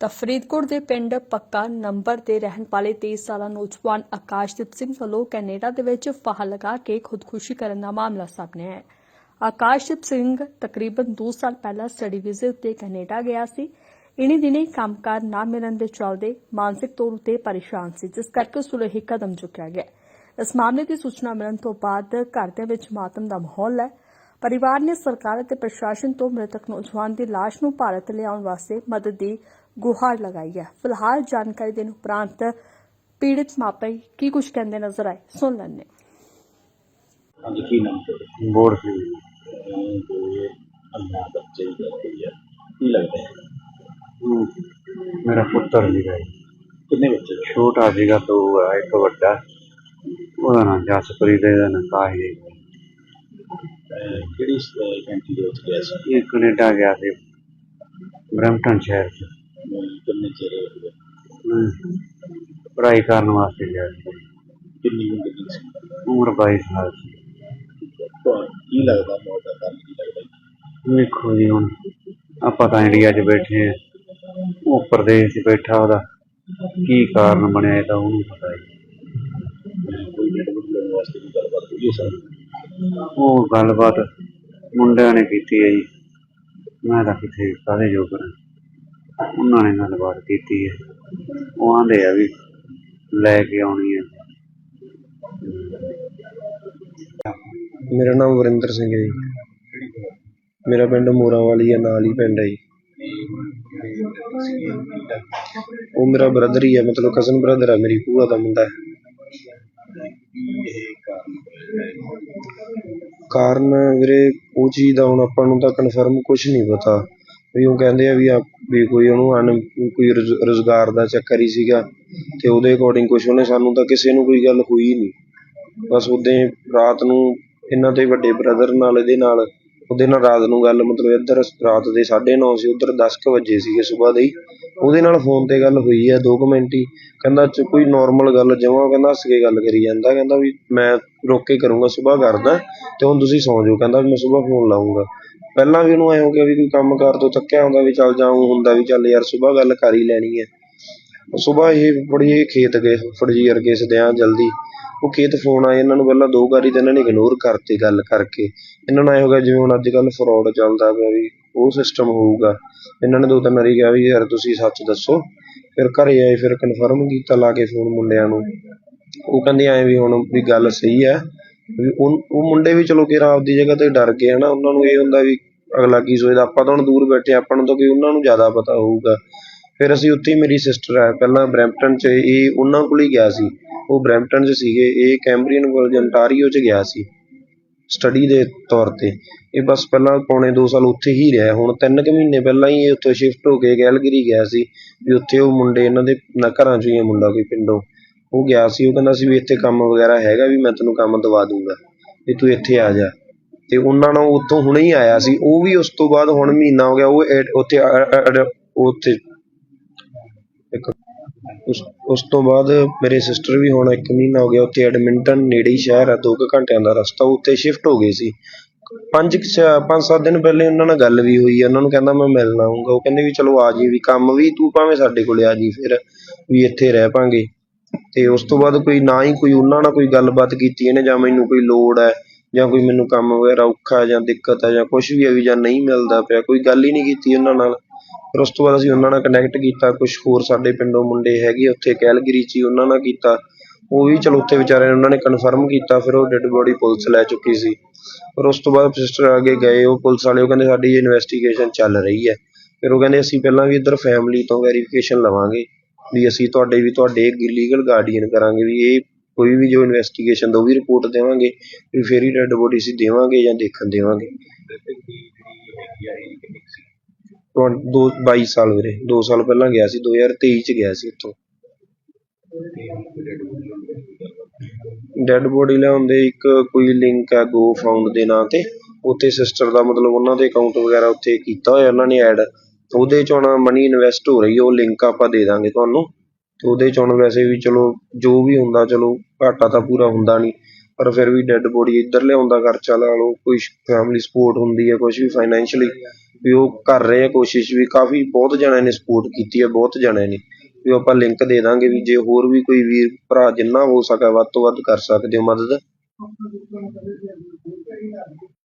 ਤਾਂ ਫਰੀਦਕੋਟ ਦੇ ਪਿੰਡ ਪੱਕਾ ਨੰਬਰ ਤੇ ਰਹਿਣ ਵਾਲੇ 23 ਸਾਲਾ ਨੌਜਵਾਨ ਆਕਾਸ਼ਦੀਪ ਸਿੰਘ ਵੱਲੋਂ ਕੈਨੇਡਾ ਦੇ ਵਿੱਚ ਫਾਹਾ ਲਗਾ ਕੇ ਖੁਦਕੁਸ਼ੀ ਕਰਨ ਦਾ ਮਾਮਲਾ ਸਾਹਮਣੇ ਆਇਆ। ਹੈ ਆਕਾਸ਼ਦੀਪ ਸਿੰਘ ਤਕਰੀਬਨ 2 ਸਾਲ ਪਹਿਲਾਂ ਸਟੱਡੀ ਵੀਜ਼ੇ ਉੱਤੇ ਕੈਨੇਡਾ ਗਿਆ ਸੀ। ਇਨੀ ਦਿਨੇ ਕੰਮਕਾਰ ਨਾ ਮਿਲਣ ਦੇ ਚਲਦੇ ਮਾਨਸਿਕ ਤੌਰ ਉਤੇ ਪਰੇਸ਼ਾਨ ਸੀ, ਜਿਸ ਕਰਕੇ ਸੁਲਹੀ ਕਦਮ ਚੁੱਕਿਆ ਗਿਆ। ਇਸ ਮਾਮਲੇ ਦੀ ਸੂਚਨਾ ਮਿਲਣ ਤੋਂ ਬਾਅਦ ਘਰ ਦੇ ਵਿੱਚ ਮਾਤਮ ਦਾ ਮਾਹੌਲ ਹੈ। ਪਰਿਵਾਰ ਨੇ ਸਰਕਾਰ ਅਤੇ ਪ੍ਰਸ਼ਾਸਨ ਤੋਂ ਮ੍ਰਿਤਕ ਨੌਜਵਾਨ ਦੀ ਲਾਸ਼ ਨੂੰ ਭਾਰਤ ਲਿਆਉਣ ਵਾਸਤੇ ਮਦਦ ਦੀ ਗੁਹਾਰ ਲਗਾਈ ਹੈ। ਫਿਲਹਾਲ ਜਾਣਕਾਰੀ ਦੇਣ ਉਪਰੰਤ ਪੀੜਿਤ ਮਾਪੇ ਕੀ ਕੁਝ ਕਹਿੰਦੇ ਨਜ਼ਰ ਆਏ ਸੁਣ ਲੈਂਦੇ ਹਾਂ। ਹਾਂਜੀ ਕੀ ਨਾਮ ਤੁਹਾਡਾ? ਬੋੜ ਸਿੰਘ ਤੇ ਅੰਨਾ ਬੱਚੇ ਦੀ ਹੈ। ਕੀ ਲੱਗਦਾ ਹੈ? ਮੇਰਾ ਪੁੱਤਰ ਸੀਗਾ ਜੀ। ਕਿੰਨੇ ਬੱਚੇ? ਛੋਟਾ ਸੀਗਾ ਦੋ ਆ ਇੱਕ ਵੱਡਾ। ਉਹਦਾ ਨਾਂ ਜਸਪ੍ਰੀਤ ਹੈ, ਇਹਦਾ ਨਾਂ ਸਾਹਿਲ ਹੈ। ਅਹ ਕਿਹੜੀ ਕੰਟਰੀ ਦੇ ਵਿੱਚ ਗਿਆ ਸੀ? ਇਹ ਕੈਨੇਡਾ ਗਿਆ ਸੀ ਬਰੈਂਪਟਨ ਸ਼ਹਿਰ 'ਚ। ਕਿੰਨੇ ਚਿਰ ਹੋ ਗਿਆ ਹਮ, ਪੜ੍ਹਾਈ ਕਰਨ ਵਾਸਤੇ ਗਿਆ ਸੀ। ਕਿੰਨੀ ਉਮਰ ਦੀ ਸੀ? ਉਮਰ 22 ਸਾਲ ਸੀ। ਤੁਹਾਨੂੰ ਕੀ ਲੱਗਦਾ ਮੌਤ ਦਾ ਕਾਰਨ ਕੀ ਲੱਗਦਾ? ਵੇਖੋ ਜੀ ਹੁਣ ਆਪਾਂ ਤਾਂ ਇੰਡੀਆ 'ਚ ਬੈਠੇ ਆ ਉਹ ਪ੍ਰਦੇਸ਼ 'ਚ ਬੈਠਾ ਉਹਦਾ ਕੀ ਕਾਰਨ ਬਣਿਆ ਇਹ ਤਾਂ ਉਹਨੂੰ ਪਤਾ ਹੈ ਕੋਈ ਬੁੱਕ ਲੈਣ ਵਾਸਤੇ ਵੀ ਗੱਲਬਾਤ ਹੋਈ ਹੈ ਸਰ? ਉਹ ਗੱਲਬਾਤ ਮੁੰਡਿਆਂ ਨੇ ਕੀਤੀ ਹੈ ਜੀ। ਮੈਂ ਤਾਂ ਕਿਥੇ ਸਾਰੇ ਜੋਗਰ ਉਹਨਾਂ ਨੇ ਗੱਲਬਾਤ ਕੀਤੀ ਹੈ। ਉਹ ਆਂਦੇ ਆ ਵੀ ਲੈ ਕੇ ਆਉਣੀ ਹੈ। ਮੇਰਾ ਨਾਮ ਵਰਿੰਦਰ ਸਿੰਘ ਹੈ ਜੀ। ਮੇਰਾ ਪਿੰਡ ਮੋਰਾਂਵਾਲੀ ਹੈ, ਨਾਲ ਹੀ ਪਿੰਡ ਹੈ ਜੀ। ਉਹ ਮੇਰਾ ਬ੍ਰਦਰ ਹੀ ਹੈ, ਮਤਲਬ ਕਜ਼ਨ ਬ੍ਰਦਰ ਹੈ ਮੇਰੀ, ਭੂਆ ਦਾ ਮੁੰਡਾ ਹੈ। ਕਾਰਨ ਵੀਰੇ, ਉਹ ਚੀਜ਼ ਦਾ ਹੁਣ ਆਪਾਂ ਨੂੰ ਤਾਂ ਕਨਫਰਮ ਕੁਝ ਨਹੀਂ ਪਤਾ। ਵੀ ਉਹ ਕਹਿੰਦੇ ਆ ਵੀ ਆ ਵੀ ਕੋਈ ਉਹਨੂੰ ਅਨ ਕੋਈ ਰੁਜ਼- ਰੁਜ਼ਗਾਰ ਦਾ ਚੱਕਰ ਹੀ ਸੀਗਾ ਤੇ ਉਹਦੇ ਅਕੋਰਡਿੰਗ ਕੁਛ ਉਹਨੇ ਸਾਨੂੰ ਤਾਂ ਕਿਸੇ ਨੂੰ ਕੋਈ ਗੱਲ ਹੋਈ ਨਹੀਂ। ਬਸ ਉਦੋਂ ਰਾਤ ਨੂੰ ਇਹਨਾਂ ਦੇ ਵੱਡੇ ਬ੍ਰਦਰ ਨਾਲ, ਇਹਦੇ ਨਾਲ ਉਹਦੇ ਨਾਲ ਰਾਤ ਨੂੰ ਗੱਲ, ਮਤਲਬ ਇੱਧਰ ਰਾਤ ਦੇ 9:30 ਸੀ, ਉੱਧਰ 10 ਵਜੇ ਸੀਗੇ ਸਵੇਰ ਦੇ ਹੀ। ਉਹਦੇ ਨਾਲ ਫੋਨ ਤੇ ਗੱਲ ਹੋਈ ਹੈ, ਦੋ ਕੁ ਮਿੰਟ ਹੀ। ਕਹਿੰਦਾ, ਚ ਕੋਈ ਨਾਰਮਲ ਗੱਲ ਜਮਾਂ? ਕਹਿੰਦਾ, ਹੱਸ ਕੇ ਗੱਲ ਕਰੀ ਜਾਂਦਾ। ਕਹਿੰਦਾ ਵੀ, ਮੈਂ ਰੋਕ ਕੇ ਕਰੂੰਗਾ ਸਵੇਰ ਕਰਦਾ ਤੇ ਹੁਣ ਤੁਸੀਂ ਸੌਂ ਜਾਓ। ਕਹਿੰਦਾ ਵੀ ਮੈਂ ਸਵੇਰ ਫੋਨ ਲਾਉਂਗਾ ਪਹਿਲਾਂ ਵੀ ਉਹਨੂੰ ਐ ਹੋ ਗਿਆ ਵੀ ਕੋਈ ਕੰਮ ਕਾਰ ਤੋਂ ਥੱਕਿਆ ਹੁੰਦਾ ਵੀ ਚੱਲ ਜਾਊਂ, ਹੁੰਦਾ ਵੀ ਚੱਲ ਯਾਰ ਸਵੇਰ ਗੱਲ ਕਰ ਹੀ ਲੈਣੀ ਹੈ। ਸਵੇਰ ਇਹ ਬੜੀ ਖੇਤ ਗਏ, ਫੜਜੀ ਅਰਗੇ ਸਦਿਆਂ ਜਲਦੀ। ਉਹ ਖੇਤ ਫੋਨ ਆਏ, ਇਹਨਾਂ ਨੂੰ ਪਹਿਲਾਂ ਦੋ ਵਾਰੀ ਤਾਂ ਇਹਨਾਂ ਨੇ ਇਗਨੋਰ ਕਰਤੀ ਗੱਲ ਕਰਕੇ। ਇਹਨਾਂ ਨੂੰ ਐਂ ਹੋ ਗਿਆ ਜਿਵੇਂ ਹੁਣ ਅੱਜ ਕੱਲ੍ਹ ਫਰਾਡ ਚੱਲਦਾ ਪਿਆ ਵੀ ਉਹ ਸਿਸਟਮ ਹੋਊਗਾ। ਇਹਨਾਂ ਨੇ ਦੋ ਤਿੰਨ ਵਾਰੀ ਕਿਹਾ ਵੀ ਯਾਰ ਤੁਸੀਂ ਸੱਚ ਦੱਸੋ। ਫਿਰ ਘਰੇ ਆਏ, ਫਿਰ ਕਨਫਰਮ ਕੀਤਾ ਲਾ ਕੇ ਫੋਨ ਮੁੰਡਿਆਂ ਨੂੰ। ਉਹ ਕਹਿੰਦੇ ਐਂ ਵੀ ਹੁਣ ਵੀ ਗੱਲ ਸਹੀ ਹੈ ਵੀ ਉਹ ਉਹ ਮੁੰਡੇ ਵੀ ਚਲੋ ਕਿਰਾ ਆਪਦੀ ਜਗ੍ਹਾ ਤੇ ਡਰ ਗਏ ਹਨਾ ਉਹਨਾਂ ਨੂੰ ਇਹ ਹੁੰਦਾ ਵੀ ਅਗਲਾ ਕੀ ਸੋਚਦਾ, ਆਪਾਂ ਤਾਂ ਹੁਣ ਦੂਰ ਬੈਠੇ ਆਪਾਂ ਨੂੰ ਤਾਂ ਕੋਈ ਉਹਨਾਂ ਨੂੰ ਜ਼ਿਆਦਾ ਪਤਾ ਹੋਊਗਾ। ਫਿਰ ਅਸੀਂ ਉੱਥੇ ਹੀ ਮੇਰੀ ਸਿਸਟਰ ਹੈ ਪਹਿਲਾਂ ਬਰੈਂਪਟਨ 'ਚ ਇਹ ਉਹਨਾਂ ਕੋਲ ਹੀ ਗਿਆ ਸੀ। ਉਹ ਬਰੈਂਪਟਨ 'ਚ ਸੀਗੇ। ਇਹ ਕੈਂਬਰੀਅਨ ਕਾਲਜ ਅੰਟਾਰੀਓ 'ਚ ਗਿਆ ਸੀ ਸਟੱਡੀ ਦੇ ਤੌਰ ਤੇ। ਇਹ ਬਸ ਪਹਿਲਾਂ ਪੌਣੇ 2 ਸਾਲ ਉੱਥੇ ਹੀ ਰਿਹਾ। ਹੁਣ ਤਿੰਨ ਕੁ ਮਹੀਨੇ ਪਹਿਲਾਂ ਹੀ ਇਹ ਉੱਥੋਂ ਸ਼ਿਫਟ ਹੋ ਕੇ ਗੈਲਗਰੀ ਗਿਆ ਸੀ ਵੀ ਉੱਥੇ ਉਹ ਮੁੰਡੇ, ਇਹਨਾਂ ਦੇ ਨਾ ਘਰਾਂ 'ਚੋਂ ਹੀ ਆ ਮੁੰਡਾ ਕੋਈ ਪਿੰਡੋਂ। ਉਹ ਗਿਆ ਸੀ। ਉਹ ਕਹਿੰਦਾ ਸੀ ਵੀ ਇੱਥੇ ਕੰਮ ਵਗੈਰਾ ਹੈਗਾ ਵੀ ਮੈਂ ਤੈਨੂੰ ਕੰਮ ਦਵਾ ਦੂੰਗਾ ਵੀ ਤੂੰ ਇੱਥੇ ਆ ਜਾ। ਤੇ ਉਹਨਾਂ ਨੂੰ ਉੱਥੋਂ ਹੁਣੇ ਹੀ ਆਇਆ ਸੀ। ਉਹ ਵੀ ਉਸ ਤੋਂ ਬਾਅਦ ਹੁਣ ਮਹੀਨਾ ਹੋ ਗਿਆ। ਉਹ ਉੱਥੇ ਉੱਥੇ ਇੱਕ ਉਸ ਉਸ ਤੋਂ ਬਾਅਦ ਮੇਰੇ ਸਿਸਟਰ ਵੀ ਹੁਣ ਇੱਕ ਮਹੀਨਾ ਹੋ ਗਿਆ ਉੱਥੇ ਐਡਮਿੰਟਨ ਨੇੜੇ ਹੀ ਸ਼ਹਿਰ ਆ, ਦੋ ਘੰਟਿਆਂ ਦਾ ਰਸਤਾ, ਉੱਥੇ ਸ਼ਿਫਟ ਹੋ ਗਏ ਸੀ। ਪੰਜ ਕੁ ਛ- ਪੰਜ ਸੱਤ ਦਿਨ ਪਹਿਲੇ ਉਹਨਾਂ ਨਾਲ ਗੱਲ ਵੀ ਹੋਈ ਆ ਉਹਨਾਂ ਨੂੰ ਕਹਿੰਦਾ ਮੈਂ ਮਿਲਣ ਆਊਂਗਾ, ਉਹ ਕਹਿੰਦੇ ਵੀ ਚਲੋ ਆ ਜੀ ਵੀ ਕੰਮ ਵੀ ਤੂੰ ਭਾਵੇਂ ਸਾਡੇ ਕੋਲੇ ਆ ਜੀ ਫਿਰ ਵੀ ਇੱਥੇ ਰਹਿ ਪਾਂਗੇ। ਤੇ ਉਸ ਤੋਂ ਬਾਅਦ ਕੋਈ ਨਾ ਹੀ ਕੋਈ ਉਹਨਾਂ ਨਾਲ ਕੋਈ ਗੱਲਬਾਤ ਕੀਤੀ ਇਹਨੇ, ਜਾਂ ਮੈਨੂੰ ਕੋਈ ਲੋੜ ਹੈ, ਜਾਂ ਕੋਈ ਮੈਨੂੰ ਕੰਮ ਵਗੈਰਾ ਔਖਾ ਜਾਂ ਦਿੱਕਤ ਹੈ ਜਾਂ ਕੁਝ ਵੀ ਹੈ ਵੀ ਜਾਂ ਨਹੀਂ ਮਿਲਦਾ ਪਿਆ, ਕੋਈ ਗੱਲ ਹੀ ਨਹੀਂ ਕੀਤੀ ਉਹਨਾਂ ਨਾਲ। ਫਿਰ ਉਸ ਤੋਂ ਬਾਅਦ ਅਸੀਂ ਉਹਨਾਂ ਨਾਲ ਕਨੈਕਟ ਕੀਤਾ ਕੁਝ ਹੋਰ ਸਾਡੇ ਪਿੰਡੋਂ ਮੁੰਡੇ ਹੈਗੇ ਉੱਥੇ ਕੈਲਗਰੀ 'ਚ ਹੀ ਉਹਨਾਂ ਨਾਲ ਕੀਤਾ। ਉਹ ਵੀ ਚਲੋ ਉੱਥੇ ਵਿਚਾਰਿਆਂ ਨੇ ਉਹਨਾਂ ਨੇ ਕਨਫਰਮ ਕੀਤਾ, ਫਿਰ ਉਹ ਡੈਡ ਬੋਡੀ ਪੁਲਿਸ ਲੈ ਚੁੱਕੀ ਸੀ। ਫਿਰ ਉਸ ਤੋਂ ਬਾਅਦ ਸਿਸਟਰ ਅੱਗੇ ਗਏ, ਉਹ ਪੁਲਿਸ ਵਾਲੇ, ਉਹ ਕਹਿੰਦੇ ਸਾਡੀ ਇਨਵੈਸਟੀਗੇਸ਼ਨ ਚੱਲ ਰਹੀ ਹੈ। ਫਿਰ ਉਹ ਕਹਿੰਦੇ ਅਸੀਂ ਪਹਿਲਾਂ ਵੀ ਇੱਧਰ ਫੈਮਿਲੀ ਤੋਂ ਵੈਰੀਫਿਕੇਸ਼ਨ ਲਵਾਂਗੇ ਵੀ ਅਸੀਂ ਤੁਹਾਡੇ ਵੀ ਤੁਹਾਡੇ ਲੀਗਲ ਗਾਰਡੀਅਨ ਕਰਾਂਗੇ, ਵੀ ਇਹ ਕੋਈ ਵੀ ਜੋ ਇਨਵੈਸਟੀਗੇਸ਼ਨ ਦਾ ਉਹ ਵੀ ਰਿਪੋਰਟ ਦੇਵਾਂਗੇ, ਵੀ ਫਿਰ ਹੀ ਡੈਡ ਬੋਡੀ ਅਸੀਂ ਦੇਵਾਂਗੇ ਜਾਂ ਦੇਖਣ ਦੇਵਾਂਗੇ। ਦੋ 22 ਸਾਲ ਵੀਰੇ 2 ਸਾਲ ਪਹਿਲਾਂ ਗਿਆ ਸੀ 2023 ਚ ਗਿਆ ਸੀ ਇੱਥੋਂ ਡੈਡ ਬੋਡੀ ਲਿਆਉਂਦੇ ਇੱਕ ਕੋਈ ਲਿੰਕ ਹੈ ਗੋ ਫਾਊਂਡ ਦੇ ਨਾਂ ਤੇ। ਉੱਥੇ ਸਿਸਟਰ ਦਾ ਮਤਲਬ ਉਹਨਾਂ ਦੇ ਅਕਾਊਂਟ ਵਗੈਰਾ ਉੱਥੇ ਕੀਤਾ ਹੋਇਆ, ਉਹਨਾਂ ਨੇ ਐਡ ਉਹਦੇ ਚ ਹੁਣ ਮਨੀ ਇਨਵੈਸਟ ਹੋ ਰਹੀ ਹੈ ਉਹ ਲਿੰਕ ਆਪਾਂ ਦੇ ਦਾਂਗੇ ਤੁਹਾਨੂੰ। ਤੇ ਉਹਦੇ ਚ ਹੁਣ ਵੈਸੇ ਵੀ ਚਲੋ, ਜੋ ਵੀ ਹੁੰਦਾ, ਚਲੋ, ਘਾਟਾ ਤਾਂ ਪੂਰਾ ਹੁੰਦਾ ਨਹੀਂ। ਪਰ ਫਿਰ ਵੀ ਡੈੱਡ ਬੋਡੀ ਇੱਧਰ ਲਿਆਉਣ ਖਰਚਾ ਲਾ ਲਓ, ਕੋਈ ਫੈਮਿਲੀ ਸਪੋਰਟ ਹੁੰਦੀ ਹੈ, ਕੁਛ ਵੀ ਫਾਈਨੈਂਸ਼ਲੀ ਵੀ ਉਹ ਕਰ ਰਹੇ ਆ ਕੋਸ਼ਿਸ਼ ਵੀ, ਕਾਫੀ ਬਹੁਤ ਜਣਿਆਂ ਨੇ ਸਪੋਰਟ ਕੀਤੀ ਹੈ, ਬਹੁਤ ਜਣਿਆਂ ਨੇ। ਵੀ ਆਪਾਂ ਲਿੰਕ ਦੇ ਦਾਂਗੇ ਵੀ ਜੇ ਹੋਰ ਵੀ ਕੋਈ ਵੀਰ, ਭਰਾ ਜਿੰਨਾ ਹੋ ਸਕਾ ਵੱਧ ਤੋਂ ਵੱਧ ਕਰ ਸਕਦੇ ਹੋ ਮਦਦ।